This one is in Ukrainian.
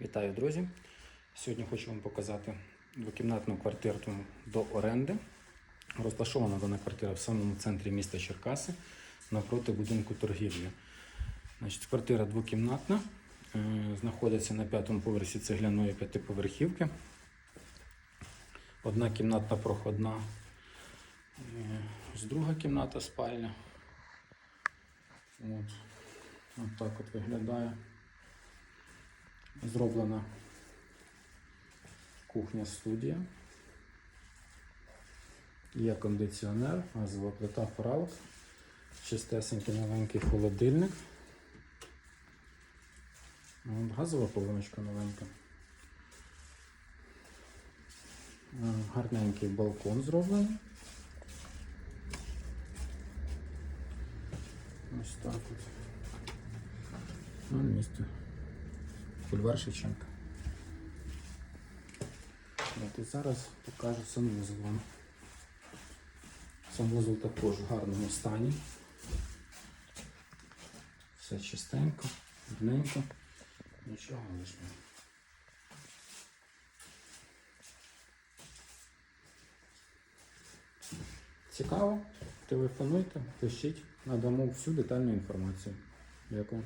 Вітаю, друзі! Сьогодні хочу вам показати двокімнатну квартиру до оренди. Розташована дана квартира в самому центрі міста Черкаси навпроти будинку торгівлі. Значить, квартира двокімнатна, е, знаходиться на п'ятому поверсі цегляної п'ятиповерхівки. Одна кімнатна проходна, е, ось друга кімната спальня. От. От так от виглядає. Зроблена кухня-студія. Є кондиціонер, газова плита фралк, чистесенький новенький холодильник. Газова полоночка новенька. Е, Гарненький балкон зроблений. Ось так от. Ну, місто. Бульвар Шевченка. От, і зараз покажу санвузол вам. Санвузол також в гарному стані. Все чистенько, гарненько, нічого лишнього. Цікаво? Телефонуйте, пишіть, надамо всю детальну інформацію. Дякую.